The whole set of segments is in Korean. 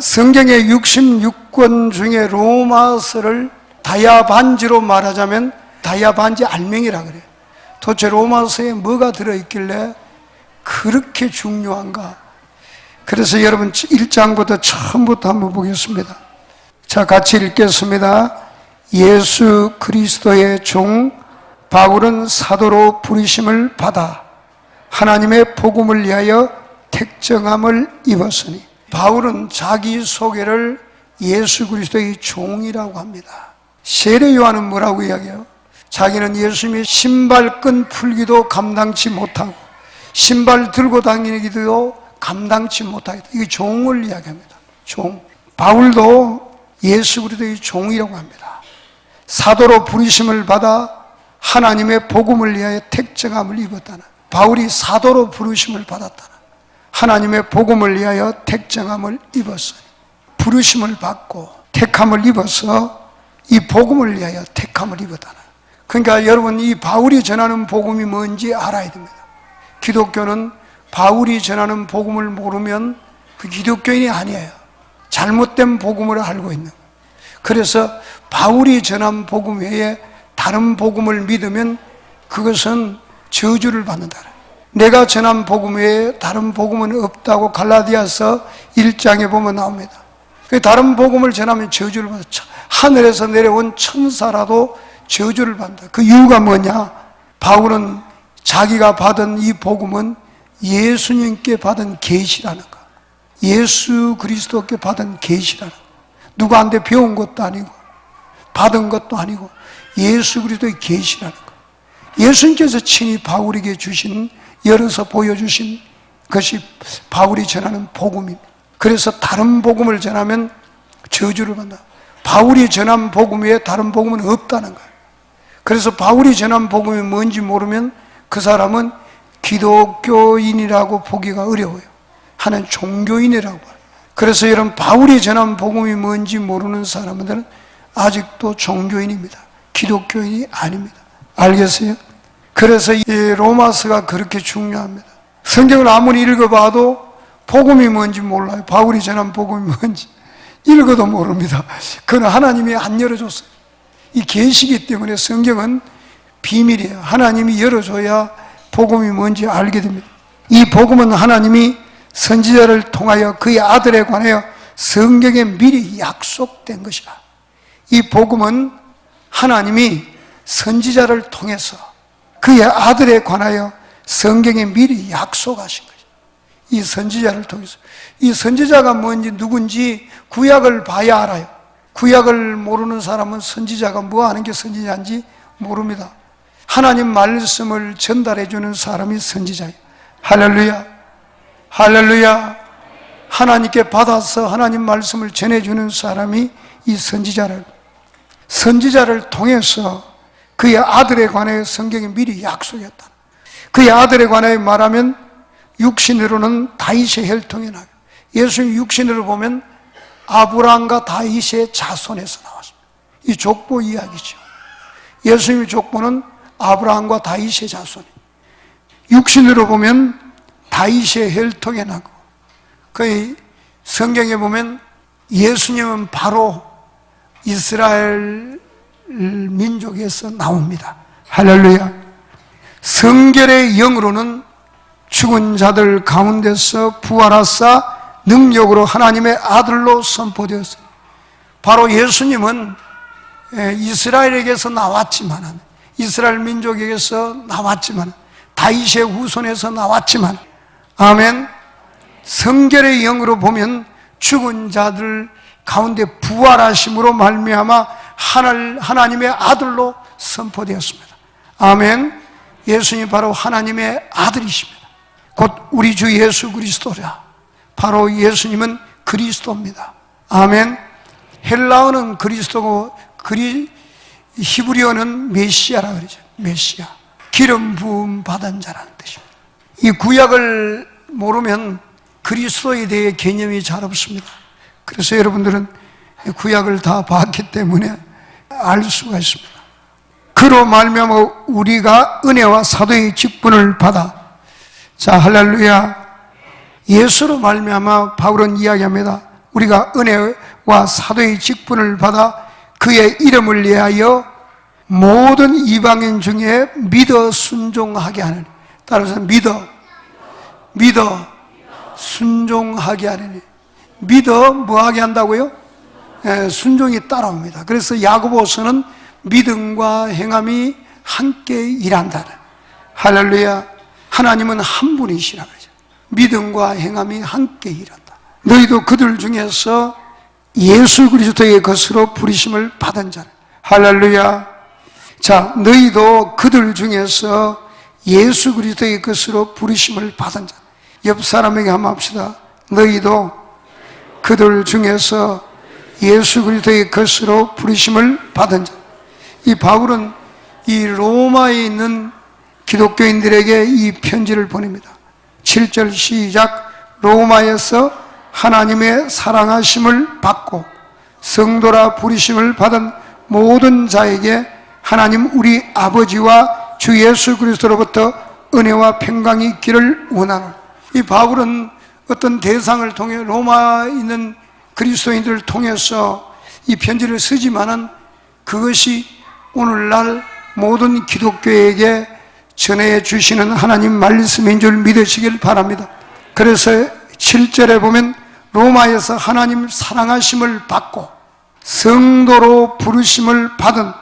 성경의 66권 중에 로마서를 다이아 반지로 말하자면 다이아 반지 알맹이라 그래요. 도대체 로마서에 뭐가 들어있길래 그렇게 중요한가? 그래서 여러분 1장부터 처음부터 한번 보겠습니다. 자, 같이 읽겠습니다. 예수 그리스도의 종 바울은 사도로 부르심을 받아 하나님의 복음을 위하여 택정함을 입었으니 바울은 자기 소개를 예수 그리스도의 종이라고 합니다. 세례 요한은 뭐라고 이야기해요? 자기는 예수님의 신발끈 풀기도 감당치 못하고 신발 들고 다니기도 감당치 못하겠다. 이게 종을 이야기합니다. 종. 바울도 예수 그리스도의 종이라고 합니다. 사도로 부르심을 받아 하나님의 복음을 위하여 택정함을 입었다는 바울이 사도로 부르심을 받았다는 하나님의 복음을 위하여 택정함을 입었어요. 부르심을 받고 택함을 입어서 이 복음을 위하여 택함을 입었다는 그러니까 여러분 이 바울이 전하는 복음이 뭔지 알아야 됩니다. 기독교는 바울이 전하는 복음을 모르면 그 기독교인이 아니에요. 잘못된 복음을 알고 있는. 그래서 바울이 전한 복음 외에 다른 복음을 믿으면 그것은 저주를 받는다. 내가 전한 복음 외에 다른 복음은 없다고 갈라디아서 1장에 보면 나옵니다. 그 다른 복음을 전하면 저주를 받아. 하늘에서 내려온 천사라도 저주를 받는다. 그 이유가 뭐냐? 바울은 자기가 받은 이 복음은 예수님께 받은 계시라는 거. 예수 그리스도께 받은 계시라는 거. 누구한테 배운 것도 아니고 받은 것도 아니고 예수 그리스도의 계시라는 거. 예수님께서 친히 바울에게 주신 열어서 보여주신 것이 바울이 전하는 복음입니다. 그래서 다른 복음을 전하면 저주를 받는다. 바울이 전한 복음 외에 다른 복음은 없다는 거예요. 그래서 바울이 전한 복음이 뭔지 모르면 그 사람은 기독교인이라고 보기가 어려워요. 하는 종교인이라고. 그래서 여러분 바울이 전한 복음이 뭔지 모르는 사람들은 아직도 종교인입니다. 기독교인이 아닙니다. 알겠어요? 그래서 이 로마서가 그렇게 중요합니다. 성경을 아무리 읽어봐도 복음이 뭔지 몰라요. 바울이 전한 복음이 뭔지 읽어도 모릅니다. 그건 하나님이 안 열어줬어요. 이 계시기 때문에 성경은 비밀이에요. 하나님이 열어줘야 복음이 뭔지 알게 됩니다. 이 복음은 하나님이 선지자를 통하여 그의 아들에 관하여 성경에 미리 약속된 것이다. 이 복음은 하나님이 선지자를 통해서 그의 아들에 관하여 성경에 미리 약속하신 것이다. 이 선지자를 통해서 이 선지자가 뭔지 누군지 구약을 봐야 알아요. 구약을 모르는 사람은 선지자가 뭐 하는 게 선지자인지 모릅니다. 하나님 말씀을 전달해 주는 사람이 선지자예요. 할렐루야. 할렐루야. 하나님께 받아서 하나님 말씀을 전해 주는 사람이 이 선지자를 선지자를 통해서 그의 아들에 관해 성경이 미리 약속했다. 그의 아들에 관해 말하면 육신으로는 다윗의 혈통이 나요. 예수님 육신으로 보면 아브라함과 다윗의 자손에서 나왔습니다. 이 족보 이야기죠. 예수님의 족보는 아브라함과 다윗의 자손. 육신으로 보면 다윗의 혈통에 나고, 그 성경에 보면 예수님은 바로 이스라엘 민족에서 나옵니다. 할렐루야. 성결의 영으로는 죽은 자들 가운데서 부활하사 능력으로 하나님의 아들로 선포되었어요. 바로 예수님은 이스라엘에게서 나왔지만, 이스라엘 민족에게서 나왔지만, 다윗의 후손에서 나왔지만, 아멘. 성결의 영으로 보면 죽은 자들 가운데 부활하심으로 말미암아 하늘 하나님의 아들로 선포되었습니다. 아멘. 예수님 바로 하나님의 아들이십니다. 곧 우리 주 예수 그리스도라. 바로 예수님은 그리스도입니다. 아멘. 헬라어는 그리스도고 그리 히브리어는 메시아라 그러죠. 메시아. 기름 부음 받은 자라는 뜻입니다. 이 구약을 모르면 그리스도에 대해 개념이 잘 없습니다. 그래서 여러분들은 구약을 다 봤기 때문에 알 수가 있습니다. 그로 말미암아 우리가 은혜와 사도의 직분을 받아 자 할렐루야 예수로 말미암아 바울은 이야기합니다. 우리가 은혜와 사도의 직분을 받아 그의 이름을 위하여 모든 이방인 중에 믿어 순종하게 하는 따라서 믿어 믿어 순종하게 하느니 믿어 뭐하게 한다고요? 예, 순종이 따라옵니다. 그래서 야고보서는 믿음과 행함이 함께 일한다. 할렐루야. 하나님은 한 분이시라 그러죠. 믿음과 행함이 함께 일한다. 너희도 그들 중에서 예수 그리스도의 것으로 부르심을 받은 자라. 할렐루야. 자, 너희도 그들 중에서 예수 그리스도의 것으로 부르심을 받은 자. 옆 사람에게 한번 합시다. 너희도 그들 중에서 예수 그리스도의 것으로 부르심을 받은 자. 이 바울은 이 로마에 있는 기독교인들에게 이 편지를 보냅니다. 7절 시작. 로마에서 하나님의 사랑하심을 받고 성도라 부르심을 받은 모든 자에게 하나님 우리 아버지와 주 예수 그리스도로부터 은혜와 평강이 있기를 원하노. 이 바울은 어떤 대상을 통해 로마에 있는 그리스도인들을 통해서 이 편지를 쓰지만은 그것이 오늘날 모든 기독교에게 전해 주시는 하나님 말씀인 줄 믿으시길 바랍니다. 그래서 7절에 보면 로마에서 하나님 사랑하심을 받고 성도로 부르심을 받은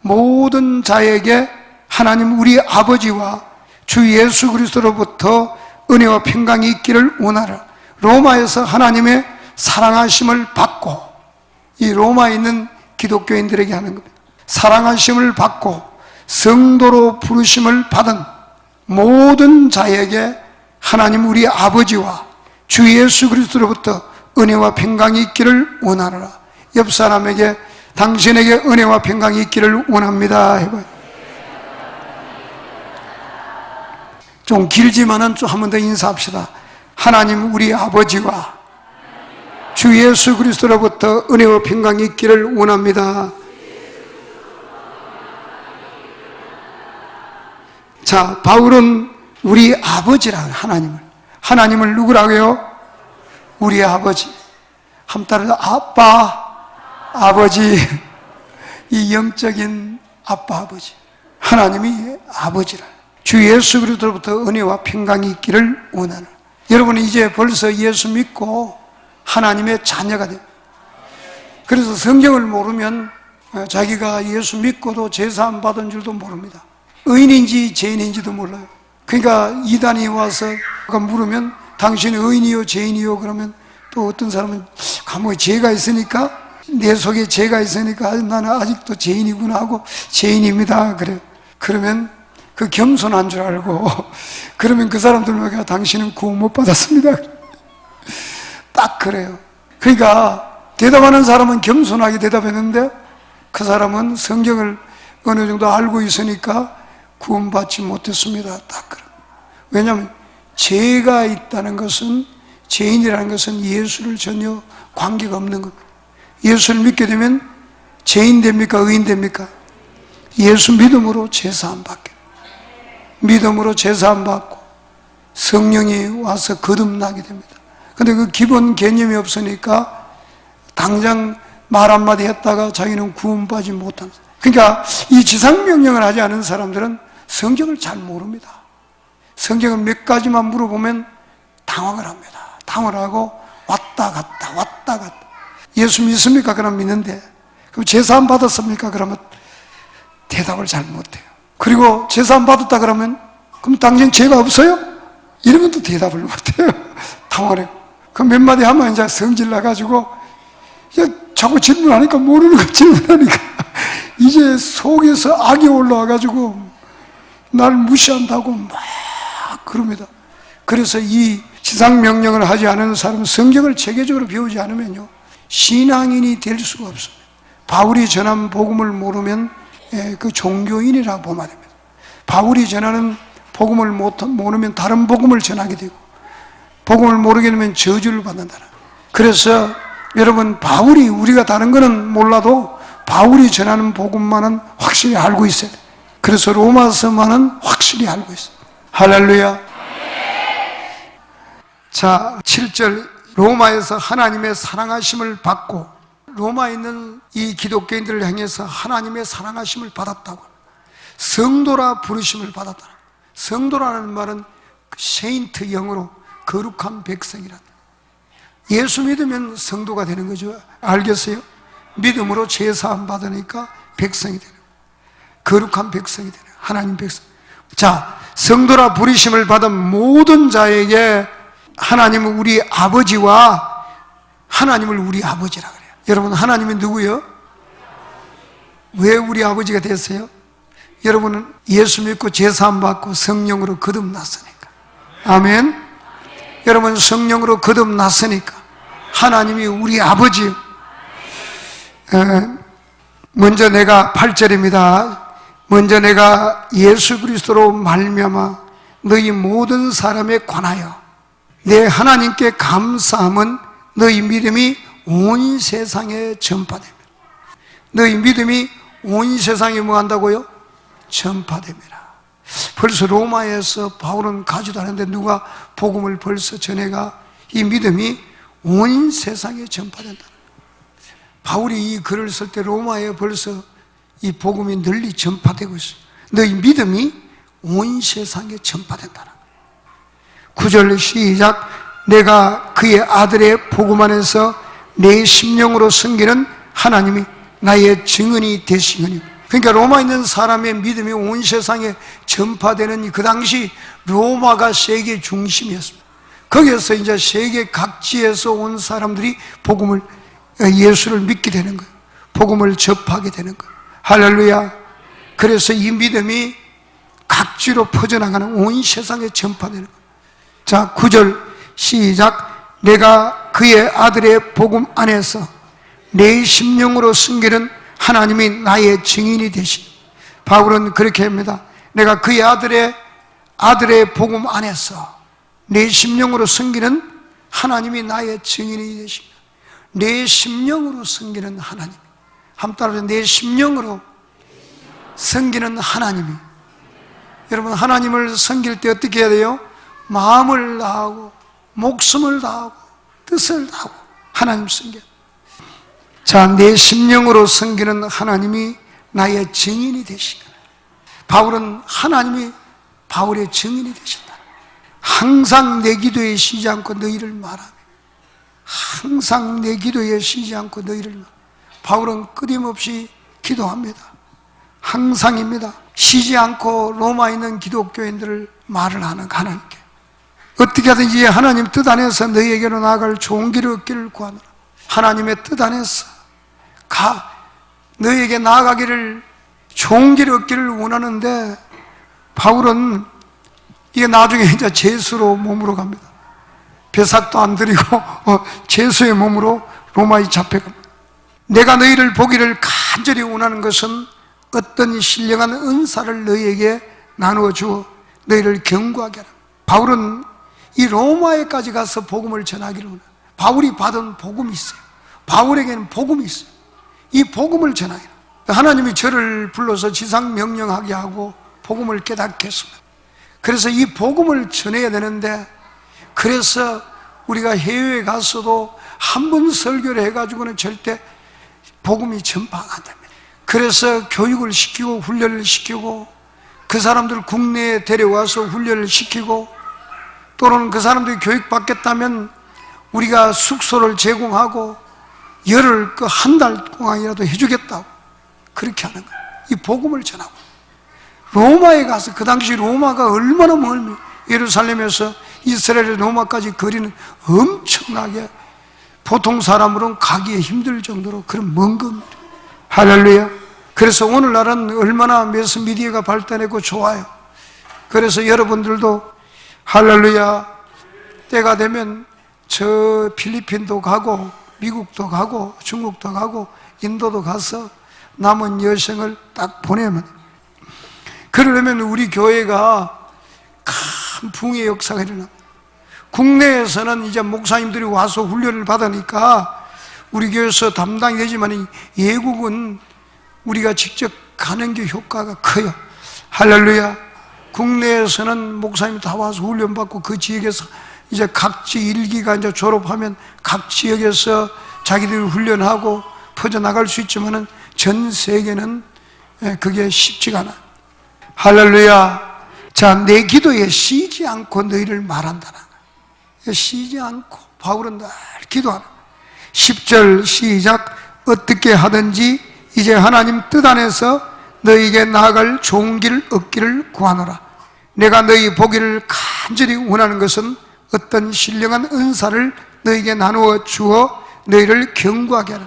모든 자에게 하나님 우리 아버지와 주 예수 그리스도로부터 은혜와 평강이 있기를 원하라. 로마에서 하나님의 사랑하심을 받고 이 로마에 있는 기독교인들에게 하는 겁니다. 사랑하심을 받고 성도로 부르심을 받은 모든 자에게 하나님 우리 아버지와 주 예수 그리스도로부터 은혜와 평강이 있기를 원하노라. 옆 사람에게 당신에게 은혜와 평강이 있기를 원합니다. 해봐요. 좀 길지만은 좀 한 번 더 인사합시다. 하나님 우리 아버지와 주 예수 그리스도로부터 은혜와 평강이 있기를 원합니다. 자, 바울은 우리 아버지라는 하나님을 하나님을 누구라고요? 우리 아버지. 한 따라 아빠, 아버지. 이 영적인 아빠, 아버지. 하나님이 아버지라. 주 예수 그리스도로부터 은혜와 평강이 있기를 원하는. 여러분 이제 벌써 예수 믿고 하나님의 자녀가 됩니다. 그래서 성경을 모르면 자기가 예수 믿고도 제사 안 받은 줄도 모릅니다. 의인인지 죄인인지도 몰라요. 그러니까 이단이 와서 물으면 당신은 의인이요 죄인이요 그러면 또 어떤 사람은 감옥에 죄가 있으니까 내 속에 죄가 있으니까 나는 아직도 죄인이구나 하고 죄인입니다 그래 그러면 그 겸손한 줄 알고 그러면 그 사람들에게 당신은 구원 못 받았습니다 딱 그래요 그러니까 대답하는 사람은 겸손하게 대답했는데 그 사람은 성경을 어느 정도 알고 있으니까 구원받지 못했습니다. 딱 그럼. 왜냐하면 죄가 있다는 것은 죄인이라는 것은 예수를 전혀 관계가 없는 겁니다. 예수를 믿게 되면 죄인 됩니까? 의인 됩니까? 예수 믿음으로 제사함 받게. 믿음으로 제사함 받고 성령이 와서 거듭나게 됩니다. 근데 그 기본 개념이 없으니까 당장 말 한마디 했다가 자기는 구원받지 못한. 그러니까 이 지상명령을 하지 않은 사람들은 성경을 잘 모릅니다. 성경을 몇 가지만 물어보면 당황을 합니다. 당황을 하고 왔다 갔다 왔다 갔다. 예수 믿습니까? 그럼 믿는데. 그럼 제사안 받았습니까? 그러면 대답을 잘 못해요. 그리고 제사안 받았다 그러면 그럼 당신 죄가 없어요? 이러면 또 대답을 못해요. 당황해요. 그럼 몇 마디 하면 이제 성질 나가지고 자꾸 질문하니까 모르는 거 질문하니까 이제 속에서 악이 올라와가지고 날 무시한다고 막 그럽니다. 그래서 이 지상명령을 하지 않은 사람은 성경을 체계적으로 배우지 않으면요. 신앙인이 될 수가 없습니다. 바울이 전한 복음을 모르면 예, 그 종교인이라고 보면 됩니다. 바울이 전하는 복음을 모르면 다른 복음을 전하게 되고 복음을 모르게 되면 저주를 받는다. 그래서 여러분 바울이 우리가 다른 거는 몰라도 바울이 전하는 복음만은 확실히 알고 있어야 돼. 그래서 로마서만은 확실히 알고 있어요. 할렐루야. 자, 7절 로마에서 하나님의 사랑하심을 받고 로마에 있는 이 기독교인들을 향해서 하나님의 사랑하심을 받았다고 성도라 부르심을 받았다 성도라는 말은 세인트 영어로 거룩한 백성이란 예수 믿으면 성도가 되는 거죠 알겠어요? 믿음으로 제사함 받으니까 백성이 되는 거예요. 거룩한 백성이 되는. 하나님 백성 자 성도라 부르심을 받은 모든 자에게 하나님은 우리 아버지와 하나님을 우리 아버지라 그래요. 여러분 하나님이 누구요? 왜 우리 아버지가 됐어요? 여러분은 예수 믿고 제사함 받고 성령으로 거듭났으니까. 아멘. 여러분 성령으로 거듭났으니까 하나님이 우리 아버지. 에, 먼저 내가 8절입니다. 먼저 내가 예수 그리스도로 말미암아 너희 모든 사람에 관하여 내 하나님께 감사함은 너희 믿음이 온 세상에 전파됩니다. 너희 믿음이 온 세상에 뭐 한다고요? 전파됩니다. 벌써 로마에서 바울은 가지도 않은데 누가 복음을 벌써 전해가 이 믿음이 온 세상에 전파된다. 바울이 이 글을 쓸 때 로마에 벌써 이 복음이 널리 전파되고 있어요. 너희 믿음이 온 세상에 전파된다. 구절 시작. 내가 그의 아들의 복음 안에서 내 심령으로 섬기는 하나님이 나의 증언이 되시거니. 그러니까 로마에 있는 사람의 믿음이 온 세상에 전파되는 그 당시 로마가 세계 중심이었습니다. 거기에서 이제 세계 각지에서 온 사람들이 복음을 예수를 믿게 되는 거예요. 복음을 접하게 되는 거예요. 할렐루야. 그래서 이 믿음이 각지로 퍼져나가는 온 세상에 전파되는 거예요. 자, 9절 시작. 내가 그의 아들의 복음 안에서 내 심령으로 숨기는 하나님이 나의 증인이 되시. 바울은 그렇게 합니다. 내가 그의 아들의 아들의 복음 안에서 내 심령으로 숨기는 하나님이 나의 증인이 되십니다. 내 심령으로 섬기는 하나님. 한 따라서 내 심령으로 섬기는 하나님이. 여러분, 하나님을 섬길 때 어떻게 해야 돼요? 마음을 다하고, 목숨을 다하고, 뜻을 다하고, 하나님 섬겨. 자, 내 심령으로 섬기는 하나님이 나의 증인이 되시다. 바울은 하나님이 바울의 증인이 되신다. 항상 내 기도에 쉬지 않고 너희를 말하며, 항상 내 기도에 쉬지 않고 너희를 말하며, 바울은 끊임없이 기도합니다. 항상입니다. 쉬지 않고 로마에 있는 기독교인들을 말을 하는 하나님께. 어떻게 하든지 하나님 뜻 안에서 너희에게로 나아갈 좋은 길을 얻기를 구하노라. 하나님의 뜻 안에서 가, 너희에게 나아가기를 좋은 길을 얻기를 원하는데 바울은 이게 나중에 이제 제수로 몸으로 갑니다. 배삭도 안 드리고 어, 제수의 몸으로 로마에 잡혀갑니다. 내가 너희를 보기를 간절히 원하는 것은 어떤 신령한 은사를 너희에게 나누어 주어 너희를 경고하게 하라. 바울은 이 로마에까지 가서 복음을 전하기를 원해. 바울이 받은 복음이 있어요. 바울에게는 복음이 있어요. 이 복음을 전하라. 하나님이 저를 불러서 지상 명령하게 하고 복음을 깨닫게 했습니다. 그래서 이 복음을 전해야 되는데 그래서 우리가 해외에 가서도 한 번 설교를 해가지고는 절대 복음이 전파가 안 됩니다. 그래서 교육을 시키고 훈련을 시키고 그 사람들 국내에 데려와서 훈련을 시키고 또는 그 사람들이 교육받겠다면 우리가 숙소를 제공하고 열흘 그 한 달 동안이라도 해주겠다고 그렇게 하는 거예요. 이 복음을 전하고 로마에 가서 그 당시 로마가 얼마나 멀미 예루살렘에서 이스라엘 로마까지 거리는 엄청나게 보통 사람으로는 가기에 힘들 정도로 그런 먼 겁니다. 할렐루야. 그래서 오늘날은 얼마나 매스 미디어가 발달했고 좋아요. 그래서 여러분들도 할렐루야. 때가 되면 저 필리핀도 가고 미국도 가고 중국도 가고 인도도 가서 남은 여성을 딱 보내면 그러려면 우리 교회가 큰 붕의 역사가 일어납니다. 국내에서는 이제 목사님들이 와서 훈련을 받으니까 우리 교회에서 담당이 되지만 예국은 우리가 직접 가는 게 효과가 커요. 할렐루야. 국내에서는 목사님 다 와서 훈련받고 그 지역에서 이제 각지 일기가 이제 졸업하면 각 지역에서 자기들이 훈련하고 퍼져나갈 수 있지만은 전 세계는 예, 그게 쉽지가 않아. 할렐루야. 자, 내 기도에 쉬지 않고 너희를 말한다는 거야. 쉬지 않고 바울은 늘 기도하는 거야. 10절 시작 어떻게 하든지 이제 하나님 뜻 안에서 너희에게 나아갈 좋은 길 얻기를 구하노라 내가 너희 보기를 간절히 원하는 것은 어떤 신령한 은사를 너희에게 나누어 주어 너희를 경고하게 하는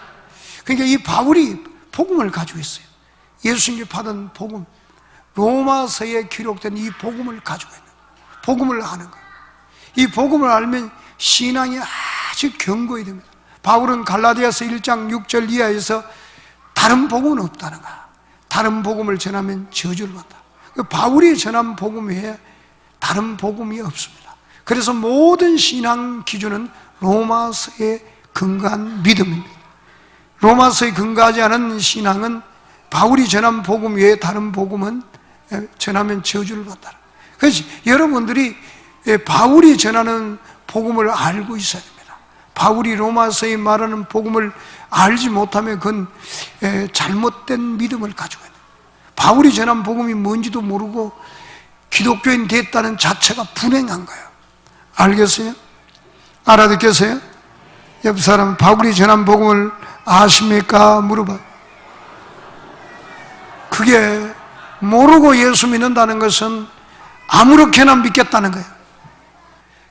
그러니까 이 바울이 복음을 가지고 있어요 예수님이 받은 복음 로마서에 기록된 이 복음을 가지고 있는 거예요. 복음을 아는 거예요 이 복음을 알면 신앙이 아주 견고히 됩니다 바울은 갈라디아서 1장 6절 이하에서 다른 복음은 없다는 거야. 다른 복음을 전하면 저주를 받다. 그 바울이 전한 복음 외에 다른 복음이 없습니다. 그래서 모든 신앙 기준은 로마서에 근거한 믿음입니다. 로마서에 근거하지 않은 신앙은 바울이 전한 복음 외에 다른 복음은 전하면 저주를 받다. 그래서 여러분들이 바울이 전하는 복음을 알고 있어야 됩니다. 바울이 로마서에 말하는 복음을 알지 못하면 그건 잘못된 믿음을 가지고 있는 바울이 전한 복음이 뭔지도 모르고 기독교인 됐다는 자체가 불행한 거예요. 알겠어요? 알아듣겠어요? 옆 사람 바울이 전한 복음을 아십니까? 물어봐. 그게 모르고 예수 믿는다는 것은 아무렇게나 믿겠다는 거예요.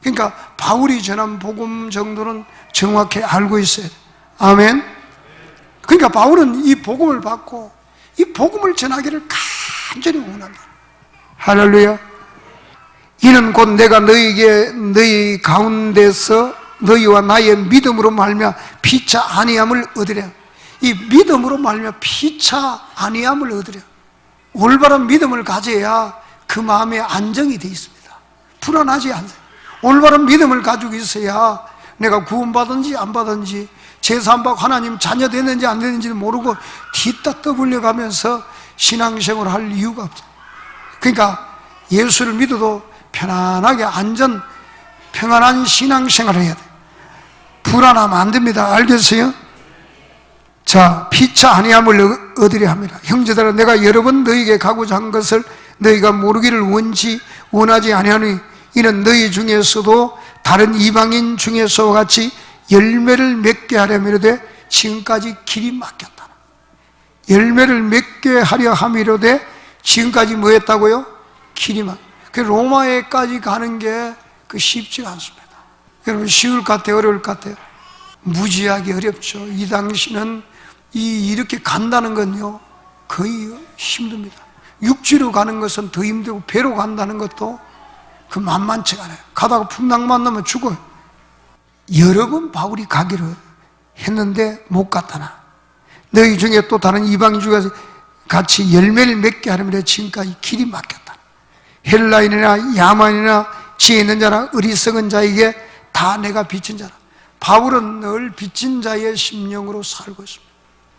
그러니까 바울이 전한 복음 정도는 정확히 알고 있어요. 아멘. 그러니까 바울은 이 복음을 받고 이 복음을 전하기를 간절히 원한다. 할렐루야. 이는 곧 내가 너희에게 너희 가운데서 너희와 나의 믿음으로 말며 피차 아니함을 얻으려. 이 믿음으로 말며 피차 아니함을 얻으려. 올바른 믿음을 가져야 그 마음에 안정이 되어 있습니다. 불안하지 않아요. 올바른 믿음을 가지고 있어야 내가 구원받은지 안 받은지 제사한받고 하나님 자녀 되는지 안 되는지를 모르고 뒤따 떠불려 가면서 신앙생활을 할 이유가 없어 그러니까 예수를 믿어도 편안하게 안전 평안한 신앙생활을 해야 돼 불안하면 안 됩니다 알겠어요? 자 피차 아니함을 얻으려 합니다 형제들아 내가 여러 번 너희에게 가고자 한 것을 너희가 모르기를 원치 원하지 아니하니 이는 너희 중에서도 다른 이방인 중에서와 같이 열매를 맺게 하려미로되 지금까지 길이 막혔다. 열매를 맺게 하려 함이로되 지금까지 뭐 했다고요? 길이 막. 그 로마에까지 가는 게 그 쉽지가 않습니다. 여러분 쉬울 것 같아요? 어려울 것 같아요? 무지하게 어렵죠. 이 당시는 이 이렇게 간다는 건요 거의 힘듭니다. 육지로 가는 것은 더 힘들고 배로 간다는 것도 그 만만치가 않아요. 가다가 풍랑 만나면 죽어요. 여러 번 바울이 가기를 했는데 못 갔다나. 너희 중에 또 다른 이방인 중에서 같이 열매를 맺게 하려면 지금까지 길이 막혔다. 헬라인이나 야만이나 지혜 있는 자나 어리석은 자에게 다 내가 비친 자라. 바울은 늘 비친 자의 심령으로 살고 있습니다.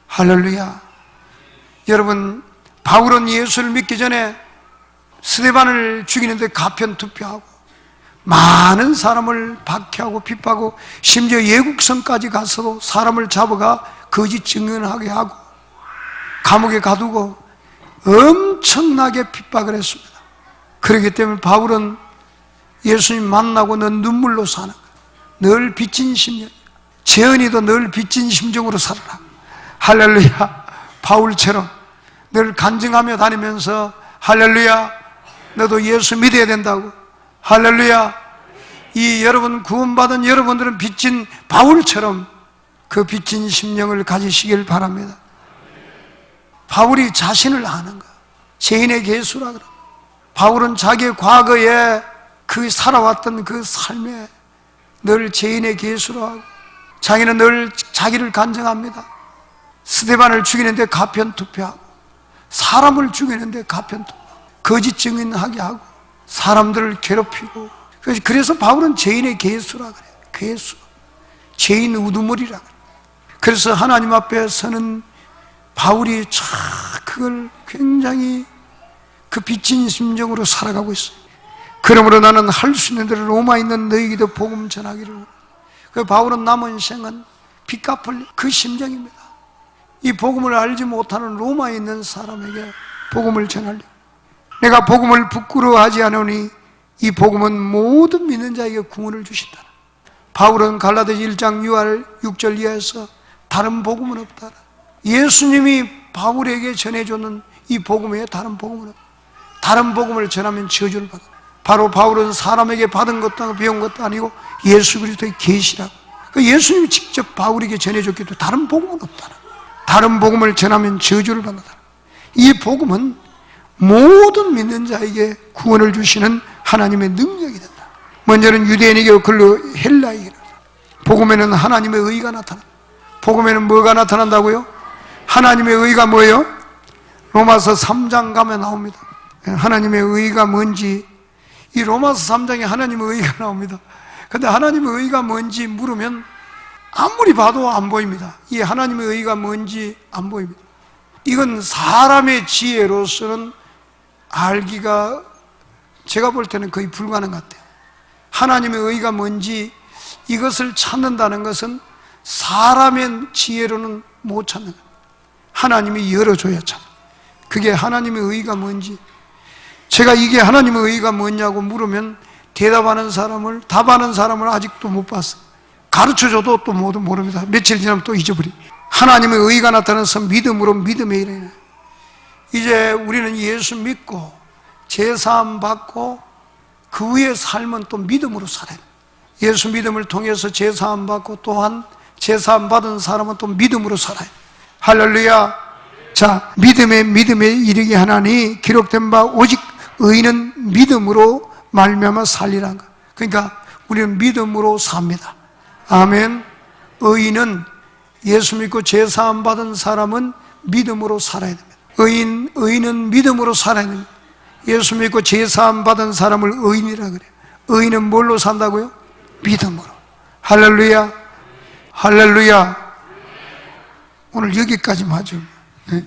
할렐루야. 여러분, 바울은 예수를 믿기 전에 스데반을 죽이는데 가편 투표하고 많은 사람을 박해하고 핍박하고 심지어 예국성까지 가서도 사람을 잡아가 거짓 증언하게 하고 감옥에 가두고 엄청나게 핍박을 했습니다. 그렇기 때문에 바울은 예수님 만나고 는 눈물로 사는. 늘 빚진 심령. 재현이도 늘 빚진 심정으로 살아라. 할렐루야. 바울처럼 늘 간증하며 다니면서 할렐루야. 너도 예수 믿어야 된다고. 할렐루야. 이 여러분 구원받은 여러분들은 빚진 바울처럼 그 빚진 심령을 가지시길 바랍니다. 바울이 자신을 아는 거. 죄인의 개수라 그러 바울은 자기의 과거에 그 살아왔던 그 삶에 늘 죄인의 개수로 하고 자기는 늘 자기를 간증합니다. 스테반을 죽이는데 가편 투표하고 사람을 죽이는데 가편 투표. 거짓 증인하게 하고 사람들을 괴롭히고 그래서 바울은 죄인의 개수라 그래요. 개수. 죄인 우두머리라 그래요. 그래서 하나님 앞에 서는 바울이 참 그걸 굉장히 그 빚진 심정으로 살아가고 있어요. 그러므로 나는 할 수 있는 대로 로마에 있는 너희에게도 복음 전하기를. 그 바울은 남은 생은 빚 갚을 그 심정입니다. 이 복음을 알지 못하는 로마에 있는 사람에게 복음을 전하려. 내가 복음을 부끄러워하지 않으니 이 복음은 모든 믿는 자에게 구원을 주신다. 바울은 갈라디아 1장 6절 6절 이하에서 다른 복음은 없다. 예수님이 바울에게 전해주는 이 복음 외에 다른 복음은 없다. 다른 복음을 전하면 저주를 받아. 바로 바울은 사람에게 받은 것도 아니고 배운 것도 아니고 예수 그리스도의 계시라고. 그 예수님이 직접 바울에게 전해줬기도 다른 복음은 없다. 다른 복음을 전하면 저주를 받는다. 이 복음은 모든 믿는 자에게 구원을 주시는 하나님의 능력이 된다. 먼저는 유대인에게 글로 헬라에게 복음에는 하나님의 의가 나타난다. 복음에는 뭐가 나타난다고요? 하나님의 의가 뭐예요? 로마서 3장 가면 나옵니다. 하나님의 의가 뭔지 이 로마서 3장에 하나님의 의가 나옵니다. 근데 하나님의 의가 뭔지 물으면 아무리 봐도 안 보입니다. 이 하나님의 의가 뭔지 안 보입니다. 이건 사람의 지혜로서는 알기가 제가 볼 때는 거의 불가능 같아요. 하나님의 의가 뭔지 이것을 찾는다는 것은 사람의 지혜로는 못 찾는 거예요. 하나님이 열어줘야 찾아. 그게 하나님의 의가 뭔지. 제가 이게 하나님의 의가 뭐냐고 물으면 대답하는 사람을, 답하는 사람을 아직도 못 봤어요. 가르쳐줘도 또 모두 모릅니다. 며칠 지나면 또 잊어버리. 하나님의 의가 나타나서 믿음으로 믿음에 이르는 이제 우리는 예수 믿고 제사함 받고 그 후에 삶은 또 믿음으로 살아요. 예수 믿음을 통해서 제사함 받고 또한 제사함 받은 사람은 또 믿음으로 살아요. 할렐루야. 자, 믿음에 믿음에 이르게 하나니 기록된 바 오직 의인은 믿음으로 말미암아 살리라는 거. 그러니까 우리는 믿음으로 삽니다. 아멘. 의인은 예수 믿고 제사함 받은 사람은 믿음으로 살아야 됩니다. 의인 의인은 믿음으로 살아야 됩니다. 예수 믿고 제사함 받은 사람을 의인이라 그래요. 의인은 뭘로 산다고요? 믿음으로. 할렐루야. 할렐루야. 오늘 여기까지만 하죠. 네?